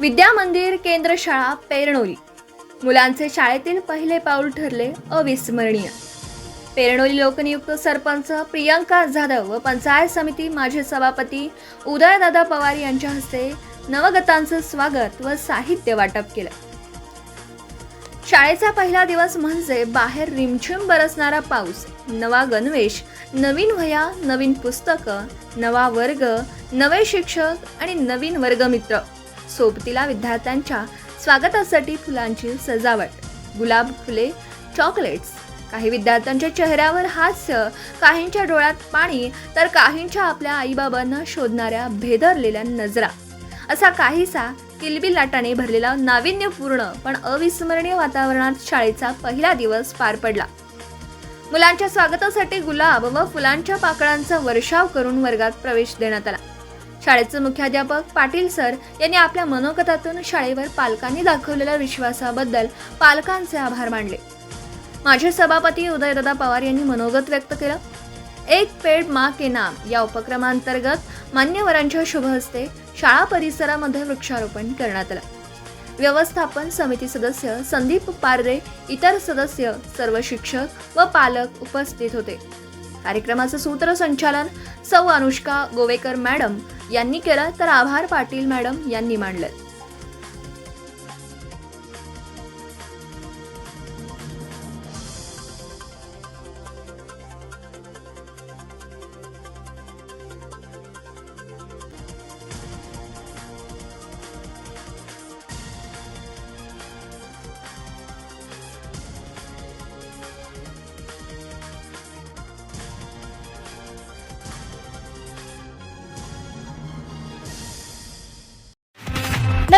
विद्या मंदिर केंद्र शाळा पेरणोली. मुलांचे शाळेतील पहिले पाऊल ठरले अविस्मरणीय. पेरणोली लोकनियुक्त सरपंच प्रियंका जाधव व पंचायत समिती माजी सभापती उदयदादा पवार यांच्या हस्ते नवगतांचं स्वागत व साहित्य वाटप केलं. शाळेचा पहिला दिवस म्हणजे बाहेर रिमझिम बरसणारा पाऊस नवा गणवेश नवीन वह्या नवीन पुस्तकं नवा वर्ग नवे शिक्षक आणि नवीन वर्गमित्र. सोबतीला विद्यार्थ्यांच्या स्वागतासाठी फुलांची सजावट गुलाब फुले चॉकलेट्स. काही विद्यार्थ्यांच्या चेहऱ्यावर हास्य काहींच्या डोळ्यात पाणी तर काहींच्या आपल्या आईबाबांना शोधणाऱ्या भेदरलेल्या नजरा. असा काहीसा किलबिलाटाने भरलेला नाविन्यपूर्ण पण अविस्मरणीय वातावरणात शाळेचा पहिला दिवस पार पडला. मुलांच्या स्वागतासाठी गुलाब व फुलांच्या पाकळांचा वर्षाव करून वर्गात प्रवेश देण्यात आला. शाळेचे मुख्याध्यापक पाटील सर यांनी आपल्या मनोगतातून शाळेवर पालकांनी दाखवलेल्या विश्वासाबद्दल पालकांचे आभार मानले. माझे सभापती उदयदादा पवार यांनी मनोगत व्यक्त केलं. एक पेड मा के नाम या उपक्रमांतर्गत मान्यवरांच्या शुभ हस्ते शाळा परिसरामध्ये वृक्षारोपण करण्यात आलं. व्यवस्थापन समिती सदस्य संदीप पारदे इतर सदस्य सर्व शिक्षक व पालक उपस्थित होते. कार्यक्रमाचं सूत्रसंचालन सौ अनुष्का गोवेकर मॅडम यांनी केलं तर आभार पाटील मॅडम यांनी मांडलं.